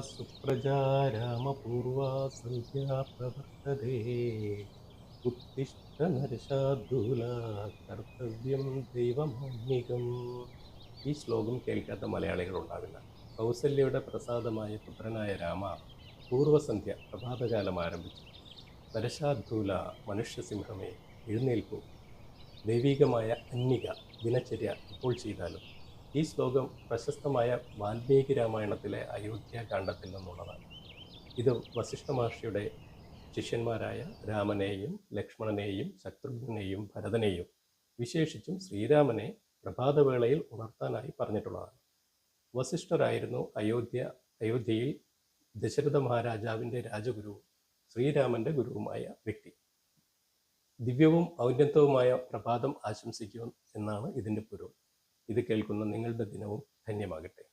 സുപ്രജാ സന്ധ്യാ പ്രവർത്തതേ. കർത്തവ്യം ഈ ശ്ലോകം കേൾക്കാത്ത മലയാളികൾ ഉണ്ടാവില്ല കൗസല്യയുടെ പ്രസാദമായ പുത്രനായ രാമ പൂർവസന്ധ്യ പ്രഭാതകാലം ആരംഭിച്ചു. നരശാർദൂല മനുഷ്യസിംഹമേ എഴുന്നേൽക്കൂ. ദൈവികമായ അന്യക ദിനചര്യ ഇപ്പോൾ ചെയ്താലും ഈ ശ്ലോകം പ്രശസ്തമായ വാൽമീകി രാമായണത്തിലെ അയോധ്യാകാന്ഡത്തിൽ നിന്നുള്ളതാണ്. ഇത് വസിഷ്ഠ മഹർഷിയുടെ ശിഷ്യന്മാരായ രാമനെയും ലക്ഷ്മണനെയും ശത്രുഘ്നെയും ഭരതനെയും വിശേഷിച്ചും ശ്രീരാമനെ പ്രഭാതവേളയിൽ ഉണർത്താനായി പറഞ്ഞിട്ടുള്ളതാണ്. വസിഷ്ഠരായിരുന്നു അയോധ്യ അയോധ്യയിൽ ദശരഥ മഹാരാജാവിന്റെ രാജഗുരുവും ശ്രീരാമന്റെ ഗുരുവുമായ വ്യക്തി. ദിവ്യവും ഔന്നത്വവുമായ പ്രഭാതം ആശംസിക്കും എന്നാണ് ഇതിന്റെ പുരോഗതി ഇത് കേൾക്കുന്ന നിങ്ങളുടെ ദിനവും ധന്യമാകട്ടെ.